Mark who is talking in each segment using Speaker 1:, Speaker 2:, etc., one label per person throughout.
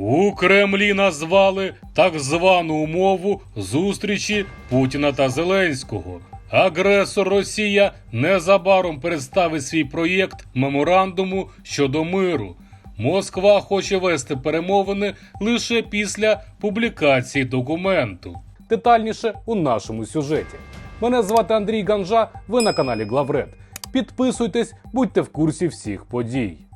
Speaker 1: У Кремлі назвали так звану умову зустрічі Путіна та Зеленського. Агресор Росія незабаром представить свій проєкт меморандуму щодо миру. Москва хоче вести перемовини лише після публікації документу. Детальніше у нашому сюжеті. Мене звати Андрій Ганжа. Ви на каналі Главред. Підписуйтесь, будьте в курсі всіх подій.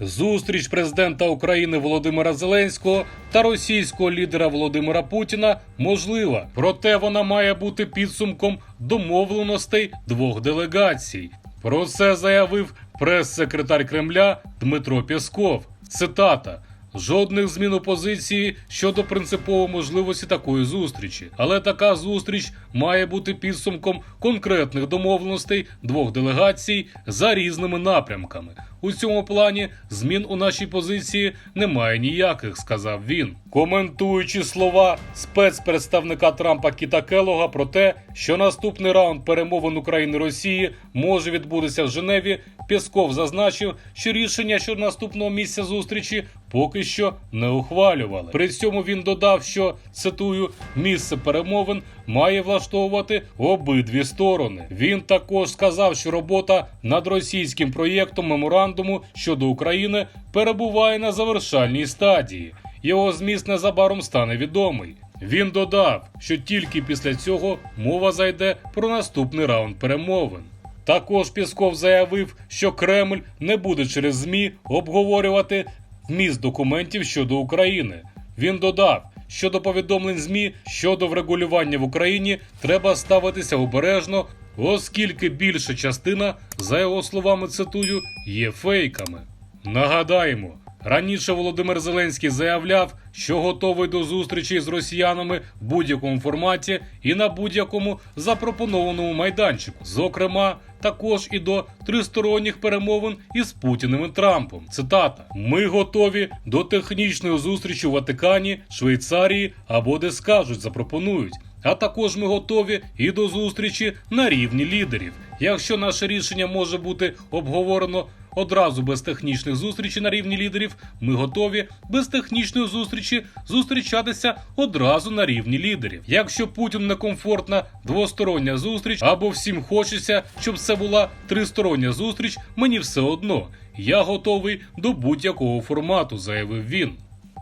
Speaker 1: Зустріч президента України Володимира Зеленського та російського лідера Володимира Путіна можлива, проте вона має бути підсумком домовленостей двох делегацій. Про це заявив прес-секретар Кремля Дмитро Пєсков. Цитата. Жодних змін у позиції щодо принципової можливості такої зустрічі, але така зустріч має бути підсумком конкретних домовленостей двох делегацій за різними напрямками. У цьому плані змін у нашій позиції немає ніяких, сказав він, коментуючи слова спецпредставника Трампа Кіта Келога про те, що наступний раунд перемовин України Росії може відбутися в Женеві. Пєсков зазначив, що рішення щодо наступного місця зустрічі поки що не ухвалювали. При цьому він додав, що цитую місце перемовин має влаштовувати обидві сторони. Він також сказав, що робота над російським проєктом меморандуму щодо України перебуває на завершальній стадії. Його зміст незабаром стане відомий. Він додав, що тільки після цього мова зайде про наступний раунд перемовин. Також Пісков заявив, що Кремль не буде через ЗМІ обговорювати вміст документів щодо України. Він додав, що до повідомлень ЗМІ щодо врегулювання в Україні треба ставитися обережно, оскільки більша частина, за його словами цитую, є фейками. Нагадаємо, раніше Володимир Зеленський заявляв, що готовий до зустрічі з росіянами в будь-якому форматі і на будь-якому запропонованому майданчику, зокрема, також і до тристоронніх перемовин із Путіним і Трампом. Цитата: Ми готові до технічної зустрічі в Ватикані, Швейцарії або де скажуть, запропонують. А також ми готові і до зустрічі на рівні лідерів. Якщо наше рішення може бути обговорено одразу без технічних зустрічей на рівні лідерів, ми готові без технічної зустрічі зустрічатися одразу на рівні лідерів. Якщо Путін некомфортна двостороння зустріч або всім хочеться, щоб це була тристороння зустріч, мені все одно. Я готовий до будь-якого формату, заявив він.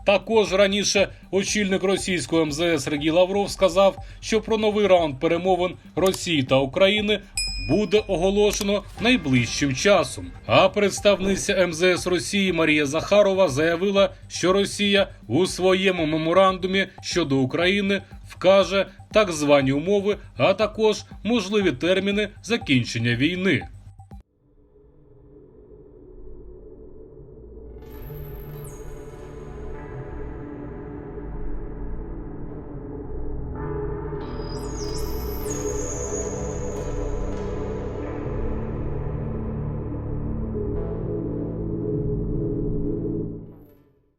Speaker 1: Також раніше очільник російського МЗС Сергій Лавров сказав, що про новий раунд перемовин Росії та України буде оголошено найближчим часом. А представниця МЗС Росії Марія Захарова заявила, що Росія у своєму меморандумі щодо України вкаже так звані умови, а також можливі терміни закінчення війни.